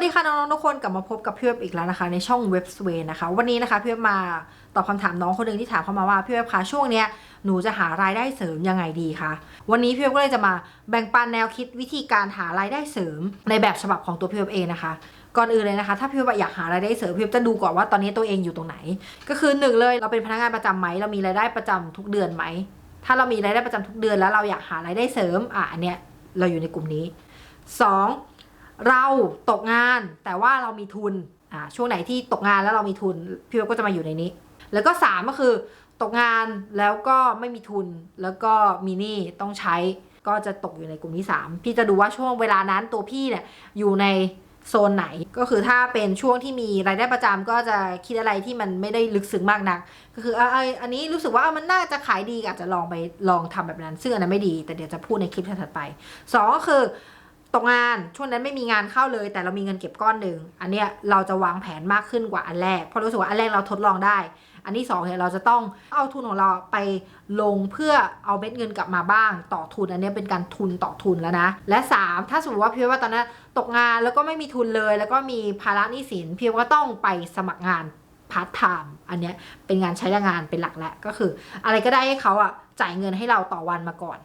วัสดีค่ะน้องๆทุกคนกลับมาพบกับพี่เว็บอีกแล้วนะคะ ในช่องเว็บสเวนนะคะ วันนี้นะคะพี่เว็บมาตอบคำถามน้องคนหนึ่งที่ถามเข้ามาว่าพี่เว็บคะช่วงเนี้ยหนูจะหารายได้เสริมยังไงดีคะวันนี้พี่เว็บก็เลยจะมาแบ่งปันแนวคิดวิธีการหารายได้เสริมในแบบฉบับของตัวพี่เว็บเองนะคะก่อนอื่นเลยนะคะ ถ้าพี่เว็บอยากหารายได้เสริมพี่เว็บจะดูก่อนว่าตอนนี้ตัวเองอยู่ตรงไหน ก็คือหนึ่งเลยเราเป็นพนักงานประจำไหมเรามีรายได้ประจำทุกเดือนไหมถ้าเรามีรายได้ประจำทุกเดือนแล้วเราอยากหารายได้เสริมอะอันเนี้ยเราอยู่ในกลุ่มนี้สอง เราตกงานแต่ว่าเรามีทุนอ่าช่วงไหนที่ตกงานแล้วเรามีทุนพี่เว็บก็จะมาอยู่ในนี้ แล้วก็สามก็คือตกงานแล้วก็ไม่มีทุนแล้วก็มีหนี้ต้องใช้ก็จะตกอยู่ในกลุ่มที่สามพี่จะดูว่าช่วงเวลานั้นตัวพี่เนี่ยอยู่ในโซนไหนก็คือถ้าเป็นช่วงที่มีรายได้ประจำก็จะคิดอะไรที่มันไม่ได้ลึกซึ้งมากนัก ก็คือเออไออันนี้รู้สึกว่ามันน่าจะขายดีอาจจะลองไปลองทำแบบนั้น ซึ่งอันนั้นไม่ดี แต่เดี๋ยวจะพูดในคลิปถัดไปสองก็คือ ตกงานช่วงนั้นไม่มีงานเข้าเลย แต่เรามีเงินเก็บก้อนหนึ่งอันเนี้ยเราจะวางแผนมากขึ้นกว่าอันแรกเพราะรู้สึกว่าอันแรกเราทดลองได้ อันที่สองเนี่ยเราจะต้องเอาทุนของเราไปลงเพื่อเอาเม็ดเงินกลับมาบ้าง ต่อทุนอันเนี้ยเป็นการทุนต่อทุนแล้วนะ และสามถ้าสมมติว่าพี่ว่าตอนนั้นตกงานแล้วก็ไม่มีทุนเลย แล้วก็มีภาระหนี้สินพี่ก็ต้องไปสมัครงานพาร์ทไทม์อันเนี้ยเป็นงานใช้แรงงานเป็นหลักแหละก็คือ อะไรก็ได้ให้เขาอะจ่ายเงินให้เราต่อวันมาก่อน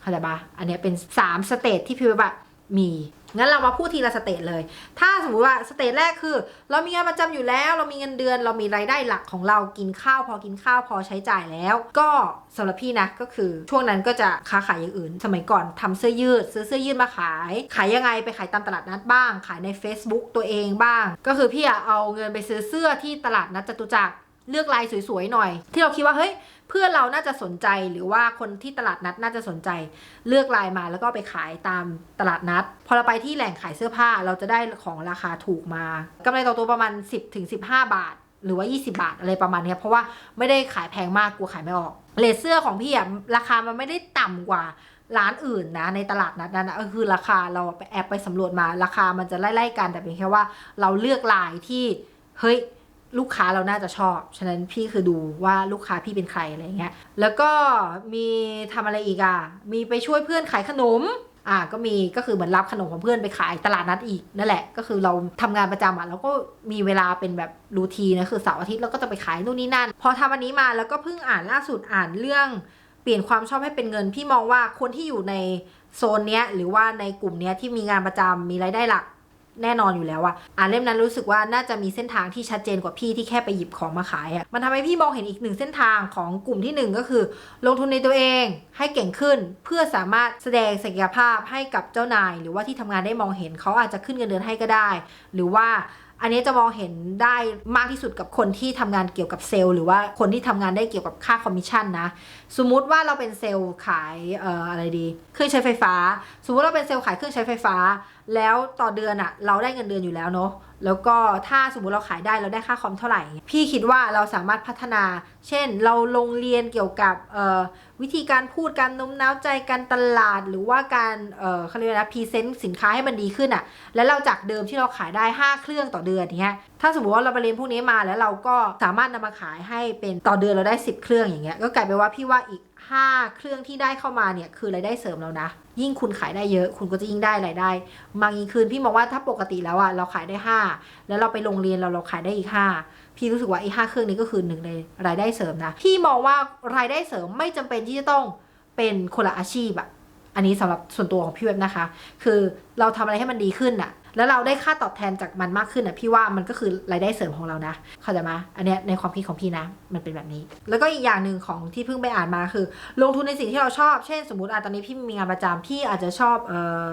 เข้าใจปะอันเนี้ยเป็น3สเตจที่พี่ว่า มี งั้นเรามาพูดทีละสเตจเลย ถ้าสมมติว่าสเตจแรกคือ เรามีงานประจำอยู่แล้ว เรามีเงินเดือน เรามีรายได้หลักของเรากินข้าวพอกินข้าวพอใช้จ่ายแล้ว ก็สำหรับพี่นะก็คือช่วงนั้นก็จะค้าขายอย่างอื่น สมัยก่อนทำเสื้อยืดซื้อเสื้อยืดมาขาย ขายยังไงไปขายตามตลาดนัดบ้าง ขายใน Facebook ตัวเองบ้าง ก็คือพี่อะเอาเงินไปซื้อเสื้อที่ตลาดนัดจตุจักร เลือกลายสวยๆหน่อย ที่เราคิดว่าเฮ้ยเพื่อนเราน่าจะสนใจหรือว่าคนที่ตลาดนัดน่าจะสนใจ เลือกลายมาแล้วก็ไปขายตามตลาดนัด พอเราไปที่แหล่งขายเสื้อผ้าเราจะได้ของราคาถูกมากำไรต่อตัวประมาณ 10ถึง15 บาท หรือว่า 20 บาทอะไรประมาณนี้เพราะว่าไม่ได้ขายแพงมากกลัวขายไม่ออกเลเสื้อของพี่อะราคามันไม่ได้ต่ำกว่าร้านอื่นนะในตลาดนัดนั้นนะก็คือราคาเราแอบไปสำรวจมาราคามันจะไล่ๆกันแต่เพียงแค่ว่าเราเลือกลายที่เฮ้ย ลูกค้าเราน่าจะชอบ ฉะนั้นพี่คือดูว่าลูกค้าพี่เป็นใครอะไรเงี้ย แล้วก็มีทำอะไรอีกอะ มีไปช่วยเพื่อนขายขนม อะก็มีก็คือเหมือนรับขนมของเพื่อนไปขายตลาดนัดอีกนั่นแหละ ก็คือเราทำงานประจำอะเราก็มีเวลาเป็นแบบรูทีนนะคือเสาร์อาทิตย์เราก็จะไปขายนู่นนี่นั่น พอทำอันนี้มาแล้วก็เพิ่งอ่านล่าสุดอ่านเรื่อง เปลี่ยนความชอบให้เป็นเงิน พี่มองว่าคนที่อยู่ในโซนเนี้ยหรือว่าในกลุ่มเนี้ยที่มีงานประจำมีรายได้หลัก แน่นอนอยู่แล้วอะอ่านเล่มนั้นรู้สึกว่าน่าจะมีเส้นทางที่ชัดเจนกว่าพี่ที่แค่ไปหยิบของมาขายอะมันทำให้พี่มองเห็นอีกหนึ่งเส้นทางของกลุ่มที่หนึ่งก็คือ ลงทุนในตัวเองให้เก่งขึ้น เพื่อสามารถแสดงศักยภาพให้กับเจ้านาย หรือว่าที่ทำงานได้มองเห็นเขาอาจจะขึ้นเงินเดือนให้ก็ได้ หรือว่าอันนี้จะมองเห็นได้มากที่สุดกับคนที่ทำงานเกี่ยวกับเซลล์ หรือว่าคนที่ทำงานได้เกี่ยวกับค่าคอมมิชชั่นนะ สมมุติว่าเราเป็นเซลล์ขายเอ่ออะไรดี เครื่องใช้ไฟฟ้า สมมติเราเป็นเซลล์ขายเครื่องใช้ไฟฟ้า แล้วต่อเดือนอะเราได้เงินเดือนอยู่แล้วเนาะ แล้วก็ถ้าสมมติเราขายได้เราได้ค่าคอมเท่าไหร่ พี่คิดว่าเราสามารถพัฒนา เช่น เราลงเรียนเกี่ยวกับวิธีการพูดการโน้มน้าวใจการตลาด หรือว่าการเอ่อเขาเรียกว่าพรีเซนต์สินค้าให้มันดีขึ้นอะแล้วเราจากเดิมที่เราขายได้ 5 เครื่องต่อเดือนเนี้ยถ้าสมมติว่าเราไปเรียนพวกนี้มาแล้วเราก็สามารถนำมาขายให้เป็นต่อเดือนเราได้ 10 เครื่องอย่างเงี้ยก็กลายเป็นว่าพี่ว่าอีก 5 เครื่องที่ได้เข้ามาเนี่ยคือรายได้เสริมแล้วนะ ยิ่งคุณขายได้เยอะ คุณก็จะยิ่งได้รายได้มากยิ่งขึ้นพี่มองว่าถ้าปกติแล้วอะเราขายได้ 5แล้วเราไปโรงเรียนเราเราขายได้อีก 5 พี่รู้สึกว่าไอ้ห้าเครื่องนี้ก็คือหนึ่งในรายได้เสริมนะ พี่มองว่ารายได้เสริมไม่จำเป็นที่จะต้องเป็นคนละอาชีพอะอันนี้สำหรับส่วนตัวของพี่เว็บนะคะ คือเราทำอะไรให้มันดีขึ้นอะแล้วเราได้ค่าตอบแทนจากมันมากขึ้นอะพี่ว่ามันก็คือรายได้เสริมของเรานะ เข้าใจไหมอันเนี้ยในความคิดของพี่นะ มันเป็นแบบนี้ แล้วก็อีกอย่างหนึ่งของที่เพิ่งไปอ่านมาคือ ลงทุนในสิ่งที่เราชอบ เช่น สมมติอะตอนนี้พี่มีงานประจำพี่อาจจะชอบเออ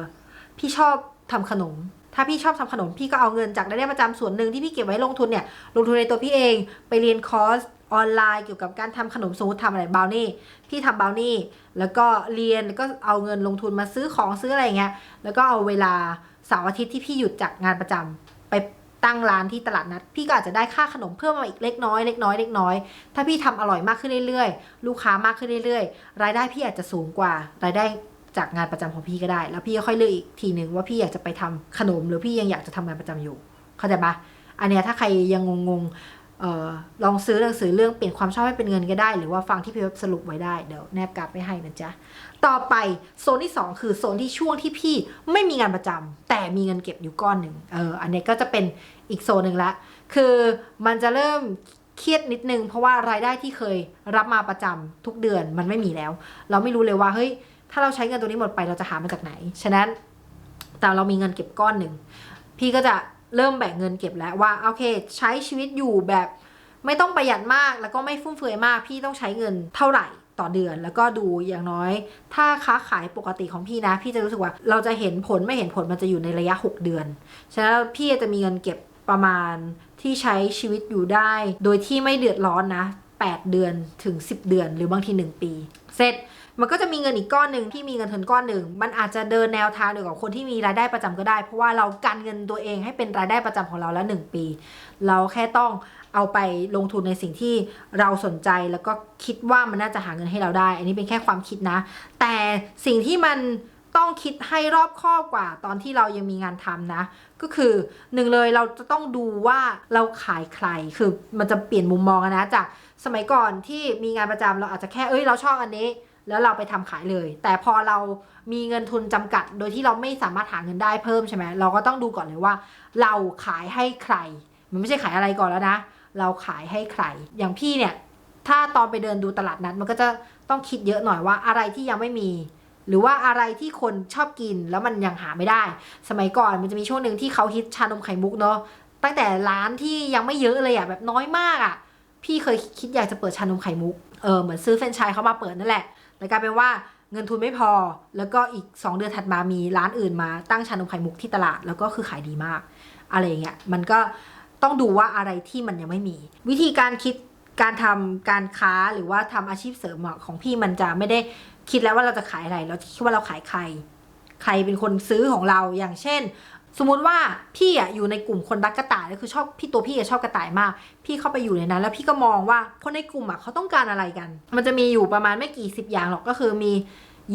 พี่ชอบทำขนม ถ้าพี่ชอบทำขนมพี่ก็เอาเงินจากรายได้ประจำส่วนหนึ่งที่พี่เก็บไว้ลงทุนเนี่ย ลงทุนในตัวพี่เองไปเรียนคอร์สออนไลน์เกี่ยวกับการทำขนมสมมติทำอะไรบราวนี่พี่ทำบราวนี่แล้วก็เรียนแล้วก็เอาเงินลงทุนมาซื้อของซื้ออะไรเงี้ยแล้วก็เอาเวลาเสาร์อาทิตย์ที่พี่หยุดจากงานประจำไปตั้งร้านที่ตลาดนัด พี่ก็อาจจะได้ค่าขนมเพิ่มมาอีกเล็กน้อยเล็กน้อยเล็กน้อย ถ้าพี่ทำอร่อยมากขึ้นเรื่อยๆ ลูกค้ามากขึ้นเรื่อยๆ รายได้พี่อาจจะสูงกว่ารายได้ จากงานประจำของพี่ก็ได้ แล้วพี่ก็ค่อยเลือกอีกทีหนึ่งว่าพี่อยากจะไปทำขนม หรือพี่ยังอยากจะทำงานประจำอยู่ เข้าใจปะอันเนี้ยถ้าใครยังงงๆเออลองซื้อหนังสือเรื่องเปลี่ยนความชอบให้เป็นเงินก็ได้ หรือว่าฟังที่พี่เว็บสรุปไว้ได้เดี๋ยวแนบกราฟไปให้นะจ๊ะต่อไปโซนที่ 2 คือโซนที่ช่วงที่พี่ไม่มีงานประจำแต่มีเงินเก็บอยู่ก้อนหนึ่งเอออันนี้ก็จะเป็นอีกโซนหนึ่งละ คือมันจะเริ่มเครียดนิดนึง เพราะว่ารายได้ที่เคยรับมาประจำทุกเดือนมันไม่มีแล้ว เราไม่รู้เลยว่าเฮ้ย ถ้าเราใช้เงินตัวนี้หมดไปเราจะหามาจากไหน ฉะนั้นแต่เรามีเงินเก็บก้อนหนึ่ง พี่ก็จะเริ่มแบ่งเงินเก็บแล้วว่าโอเค ใช้ชีวิตอยู่แบบไม่ต้องประหยัดมากแล้วก็ไม่ฟุ่มเฟือยมาก พี่ต้องใช้เงินเท่าไหร่ต่อเดือน แล้วก็ดูอย่างน้อย ถ้าค้าขายปกติของพี่นะ พี่จะรู้สึกว่าเราจะเห็นผลไม่เห็นผลมันจะอยู่ในระยะ 6 เดือน ฉะนั้นพี่จะมีเงินเก็บประมาณที่ใช้ชีวิตอยู่ได้ โดยที่ไม่เดือดร้อนนะ 8 เดือนถึง 10 เดือน หรือบางที 1 ปี เสร็จ มันก็จะมีเงินอีกก้อนหนึ่งที่มีเงินทุนก้อนหนึ่ง มันอาจจะเดินแนวทางเดียวกับคนที่มีรายได้ประจำก็ได้ เพราะว่าเรากันเงินตัวเองให้เป็นรายได้ประจำของเราแล้วหนึ่งปี เราแค่ต้องเอาไปลงทุนในสิ่งที่เราสนใจแล้วก็คิดว่ามันน่าจะหาเงินให้เราได้ อันนี้เป็นแค่ความคิดนะ แต่สิ่งที่มันต้องคิดให้รอบคอบกว่าตอนที่เรายังมีงานทำนะ ก็คือหนึ่งเลยเราจะต้องดูว่าเราขายใครคือมันจะเปลี่ยนมุมมองนะจากสมัยก่อนที่มีงานประจำเราอาจจะแค่เอ้ยเราชอบอันนี้ แล้วเราไปทำขายเลย แต่พอเรามีเงินทุนจำกัด โดยที่เราไม่สามารถหาเงินได้เพิ่มใช่ไหมเราก็ต้องดูก่อนเลยว่า เราขายให้ใคร มันไม่ใช่ขายอะไรก่อนแล้วนะ เราขายให้ใคร อย่างพี่เนี่ย ถ้าตอนไปเดินดูตลาดนัดมันก็จะต้องคิดเยอะหน่อยว่าอะไรที่ยังไม่มี หรือว่าอะไรที่คนชอบกินแล้วมันยังหาไม่ได้ สมัยก่อนมันจะมีช่วงหนึ่งที่เขาฮิตชานมไข่มุกเนาะตั้งแต่ร้านที่ยังไม่เยอะเลยอะแบบน้อยมากอะพี่เคยคิดอยากจะเปิดชานมไข่มุกเออเหมือนซื้อแฟรนไชส์เขามาเปิดนั่นแหละ แต่กลายเป็นว่าเงินทุนไม่พอ แล้วก็อีก 2 เดือนถัดมามีร้านอื่นมาตั้งชานมไข่มุกที่ตลาด แล้วก็คือขายดีมาก อะไรอย่างเงี้ยมันก็ต้องดูว่าอะไรที่มันยังไม่มี วิธีการคิดการทำการค้าหรือว่าทำอาชีพเสริมของพี่มันจะไม่ได้คิดแล้วว่าเราจะขายอะไรเราคิดว่าเราขายใคร ใครเป็นคนซื้อของเราอย่างเช่น สมมุติว่าพี่อะอยู่ในกลุ่มคนรักกระต่ายก็คือชอบพี่ตัวพี่อะชอบกระต่ายมาก พี่เข้าไปอยู่ในนั้น แล้วพี่ก็มองว่าคนในกลุ่มอะเขาต้องการอะไรกัน มันจะมีอยู่ประมาณไม่กี่สิบอย่างหรอกก็คือมี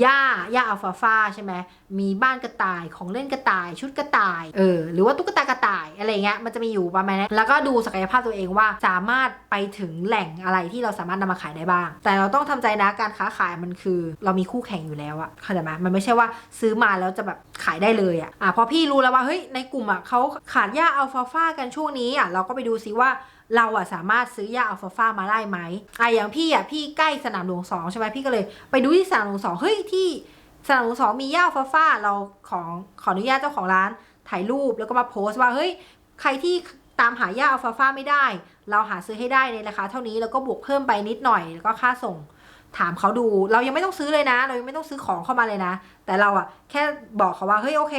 หญ้าหญ้าอัลฟาฟาใช่ไหมมีบ้านกระต่ายของเล่นกระต่าย ชุดกระต่ายเออหรือว่าตุ๊กตากระต่ายอะไรเงี้ยมันจะมีอยู่ประมาณนี้แล้วก็ดูศักยภาพตัวเองว่าสามารถไปถึงแหล่งอะไรที่เราสามารถนำมาขายได้บ้าง แต่เราต้องทำใจนะการค้าขายมันคือ เรามีคู่แข่งอยู่แล้วอะเข้าใจไหมมันไม่ใช่ว่าซื้อมาแล้วจะแบบขายได้เลยอะอะพอพี่รู้แล้วว่าเฮ้ยในกลุ่มอะเขาขาดหญ้าอัลฟาฟากันช่วงนี้อะเราก็ไปดูซิว่า เราอะสามารถซื้อยาอัลฟาฟามาได้ไหมอะอย่างพี่อะพี่ใกล้สนามหลวงสองใช่ไหมพี่ก็เลยไปดูที่สนามหลวงสองเฮ้ยที่สนามหลวงสองมียาอัลฟาฟาเราของขออนุญาตเจ้าของร้านถ่ายรูปแล้วก็มาโพสต์ว่าเฮ้ยใครที่ตามหายาอัลฟาฟาไม่ได้ เราหาซื้อให้ได้ในราคาเท่านี้แล้วก็บวกเพิ่มไปนิดหน่อยแล้วก็ค่าส่ง ถามเขาดู เรายังไม่ต้องซื้อเลยนะ เรายังไม่ต้องซื้อของเข้ามาเลยนะ แต่เราอะแค่บอกเขาว่าเฮ้ยโอเค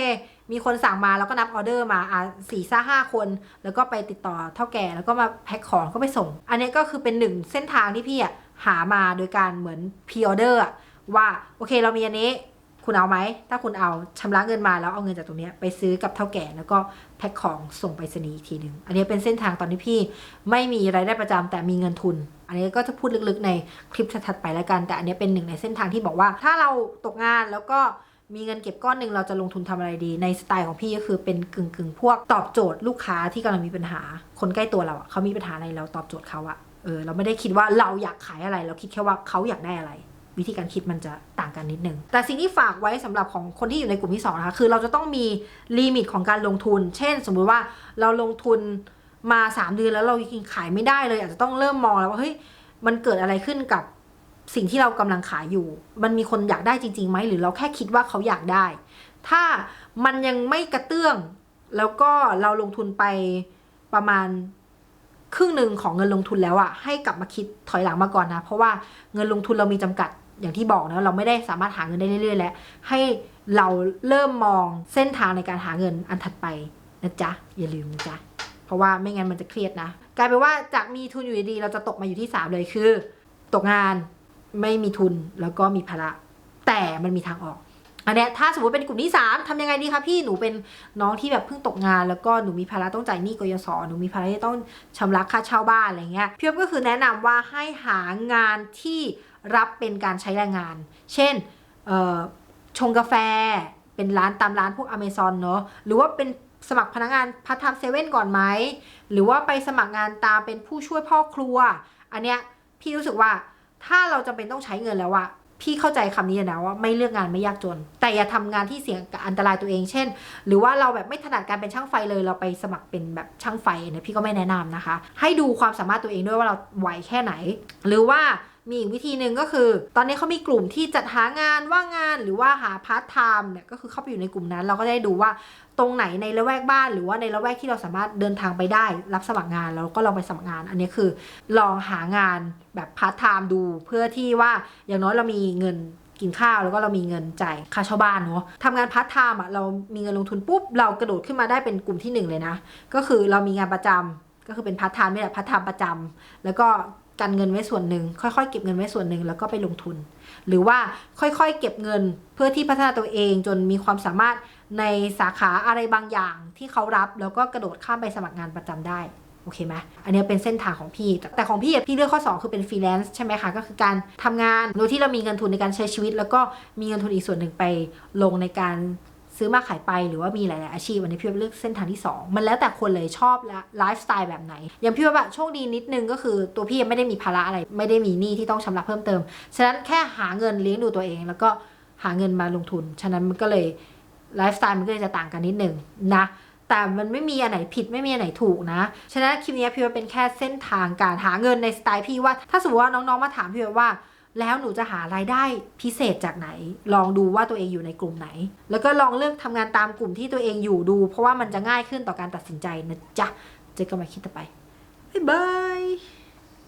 มีคนสั่งมาแล้วก็นับออเดอร์มาอะสี่ซ่าห้าคน แล้วก็ไปติดต่อเท่าแก่แล้วก็มาแพ็คของก็ไปส่ง อันนี้ก็คือเป็นหนึ่งเส้นทางที่พี่อะหามาโดยการเหมือนพีออเดอร์ว่าโอเคเรามีอันนี้ คุณเอาไหม ถ้าคุณเอาชำระเงินมาแล้วเอาเงินจากตรงนี้ไปซื้อกับเท่าแก่แล้วก็แพ็คของส่งไปรษณีอีกทีหนึ่งอันนี้เป็นเส้นทางตอนที่พี่ไม่มีรายได้ประจำแต่มีเงินทุน อันนี้ก็จะพูดลึกๆในคลิปถัดไปแล้วกัน แต่อันนี้เป็นหนึ่งในเส้นทางที่บอกว่า ถ้าเราตกงานแล้วก็มีเงินเก็บก้อนหนึ่งเราจะลงทุนทำอะไรดีในสไตล์ของพี่ก็คือเป็นกึ่งๆพวกตอบโจทย์ลูกค้าที่กำลังมีปัญหา คนใกล้ตัวเราอะเขามีปัญหาอะไรเราตอบโจทย์เขาอะเออเราไม่ได้คิดว่าเราอยากขายอะไร เราคิดแค่ว่าเขาอยากได้อะไร วิธีการคิดมันจะต่างกันนิดนึง แต่สิ่งที่ฝากไว้สำหรับของคนที่อยู่ในกลุ่มที่2นะคะคือเราจะต้องมีลิมิตของการลงทุน เช่น สมมุติว่าเราลงทุนมา 3 เดือนแล้วเรายังขายไม่ได้เลย อาจจะต้องเริ่มมองแล้วว่าเฮ้ยมันเกิดอะไรขึ้นกับสิ่งที่เรากำลังขายอยู่ มันมีคนอยากได้จริงๆไหมหรือเราแค่คิดว่าเขาอยากได้ ถ้ามันยังไม่กระเตื้อง แล้วก็เราลงทุนไปประมาณครึ่งหนึ่งของเงินลงทุนแล้วอะให้กลับมาคิดถอยหลังมาก่อนนะ เพราะว่าเงินลงทุนเรามีจำกัด อย่างที่บอกนะเราไม่ได้สามารถหาเงินได้เรื่อย ๆ แล้ว ให้เราเริ่มมองเส้นทางในการหาเงินอันถัดไปนะจ๊ะอย่าลืมนะจ๊ะเพราะว่าไม่งั้นมันจะเครียดนะ กลายเป็นว่าจากมีทุนอยู่ดีๆเราจะตกมาอยู่ที่ 3 เลยคือ ตกงานไม่มีทุนแล้วก็มีภาระแต่มันมีทางออกอันเนี้ยถ้าสมมติเป็นกลุ่มที่ 3ทำยังไงดีคะพี่หนูเป็นน้องที่แบบเพิ่งตกงาน แล้วก็หนูมีภาระต้องจ่ายหนี้กยศหนูมีภาระที่ต้องชำระค่าเช่าบ้านอะไรเงี้ยพี่อ๊อฟก็คือแนะนำว่าให้หางานที่ รับเป็นการใช้แรงงาน เช่นชงกาแฟเป็นร้านตามร้านพวกอเมซอนเนอะหรือว่าเป็นสมัครพนักงานพัฒทามเซเว่นก่อนไหม หรือว่าไปสมัครงานตามเป็นผู้ช่วยพ่อครัว อันเนี้ยพี่รู้สึกว่าถ้าเราจำเป็นต้องใช้เงินแล้วอะพี่เข้าใจคำนี้นะว่าไม่เลือกงานไม่ยากจน แต่อย่าทำงานที่เสี่ยงกับอันตรายตัวเองเช่น หรือว่าเราแบบไม่ถนัดการเป็นช่างไฟเลยเราไปสมัครเป็นแบบช่างไฟเนี่ยพี่ก็ไม่แนะนำนะคะ ให้ดูความสามารถตัวเองด้วยว่าเราไหวแค่ไหน หรือว่า มีอีกวิธีหนึ่งก็คือ ตอนนี้เขามีกลุ่มที่จัดหางานว่างงานหรือว่าหาพาร์ทไทม์เนี่ยก็คือเข้าไปอยู่ในกลุ่มนั้น เราก็ได้ดูว่าตรงไหนในละแวกบ้าน หรือว่าในละแวกที่เราสามารถเดินทางไปได้ รับสมัครงานแล้วก็ลองไปสมัครงาน อันนี้คือลองหางานแบบพาร์ทไทม์ดู เพื่อที่ว่าอย่างน้อยเรามีเงินกินข้าวแล้วก็เรามีเงินจ่ายค่าเช่าบ้านเนาะทำงานพาร์ทไทม์อะเรามีเงินลงทุนปุ๊บเรากระโดดขึ้นมาได้เป็นกลุ่มที่หนึ่งเลยนะ ก็คือเรามีงานประจำก็คือเป็นพาร์ทไทม์นี่แหละพาร์ทไทม์ประจำแล้วก็ กันเงินไว้ส่วนหนึ่งค่อยๆ เก็บเงินไว้ส่วนหนึ่งแล้วก็ไปลงทุน หรือว่าค่อยๆ เก็บเงินเพื่อที่พัฒนาตัวเองจนมีความสามารถในสาขาอะไรบางอย่างที่เขารับแล้วก็กระโดดข้ามไปสมัครงานประจำได้โอเคไหมอันนี้เป็นเส้นทางของพี่ แต่ของพี่พี่เลือกข้อ 2 คือเป็นฟรีแลนซ์ใช่ไหมคะ ก็คือการทำงานโดยที่เรามีเงินทุนในการใช้ชีวิต แล้วก็มีเงินทุนอีกส่วนหนึ่งไปลงในการ ซื้อมาขายไปหรือว่ามีหลาย ๆ อาชีพอันนี้พี่เลือกเส้นทางที่ 2 มันแล้วแต่คนเลยชอบและไลฟ์สไตล์แบบไหน อย่างพี่ว่าแบบโชคดีนิดนึงก็คือตัวพี่ยังไม่ได้มีภาระอะไร ไม่ได้มีหนี้ที่ต้องชำระเพิ่มเติม ฉะนั้นแค่หาเงินเลี้ยงดูตัวเอง แล้วก็หาเงินมาลงทุน ฉะนั้นมันก็เลยไลฟ์สไตล์มันก็เลยจะต่างกันนิดนึงนะแต่มันไม่มีอันไหนผิดไม่มีอันไหนถูกนะ ฉะนั้นคลิปนี้พี่ว่าเป็นแค่เส้นทางการหาเงินในสไตล์พี่ว่า ถ้าสมมติว่าน้องๆมาถามพี่ว่า แล้วหนูจะหารายได้พิเศษจากไหน ลองดูว่าตัวเองอยู่ในกลุ่มไหน แล้วก็ลองเลือกทำงานตามกลุ่มที่ตัวเองอยู่ดู เพราะว่ามันจะง่ายขึ้นต่อการตัดสินใจนะจ๊ะ เจอกันใหม่คลิปต่อไป บ๊ายบาย